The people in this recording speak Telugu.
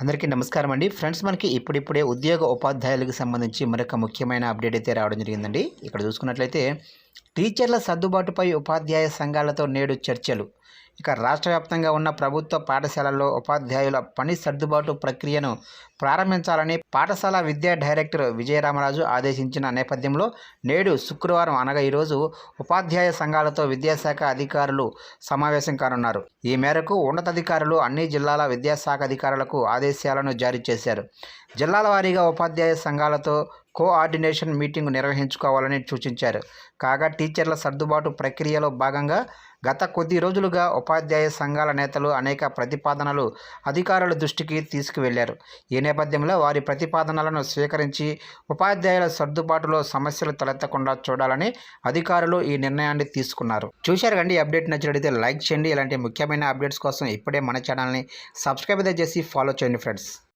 అందరికీ నమస్కారం అండి. ఫ్రెండ్స్ మనకి ఇప్పుడిప్పుడే ఉద్యోగ ఉపాధ్యాయులకు సంబంధించి మరొక ముఖ్యమైన అప్డేట్ అయితే రావడం జరిగిందండి. ఇక్కడ చూసుకున్నట్లయితే టీచర్ల సర్దుబాటుపై ఉపాధ్యాయ సంఘాలతో నేడు చర్చలు. ఇక రాష్ట్ర వ్యాప్తంగా ఉన్న ప్రభుత్వ పాఠశాలల్లో ఉపాధ్యాయుల పని సర్దుబాటు ప్రక్రియను ప్రారంభించాలని పాఠశాల విద్యా డైరెక్టర్ విజయరామరాజు ఆదేశించిన నేపథ్యంలో నేడు శుక్రవారం అనగా ఈరోజు ఉపాధ్యాయ సంఘాలతో విద్యాశాఖ అధికారులు సమావేశం కానున్నారు. ఈ మేరకు ఉన్నతాధికారులు అన్ని జిల్లాల విద్యాశాఖ అధికారులకు ఆదేశాలను జారీ చేశారు. జిల్లాల వారీగా ఉపాధ్యాయ సంఘాలతో కోఆర్డినేషన్ మీటింగ్ నిర్వహించుకోవాలని సూచించారు. కాగా టీచర్ల సర్దుబాటు ప్రక్రియలో భాగంగా గత కొద్ది రోజులుగా ఉపాధ్యాయ సంఘాల నేతలు అనేక ప్రతిపాదనలు అధికారుల దృష్టికి తీసుకువెళ్ళారు. ఈ నేపథ్యంలో వారి ప్రతిపాదనలను స్వీకరించి ఉపాధ్యాయుల సర్దుబాటులో సమస్యలు తలెత్తకుండా చూడాలని అధికారులు ఈ నిర్ణయాన్ని తీసుకున్నారు. చూశారు కండి అప్డేట్ నచ్చినట్లయితే లైక్ చేయండి. ఇలాంటి ముఖ్యమైన అప్డేట్స్ కోసం ఇప్పుడే మన ఛానల్ని సబ్స్క్రైబ్ అయితే చేసి ఫాలో చేయండి ఫ్రెండ్స్.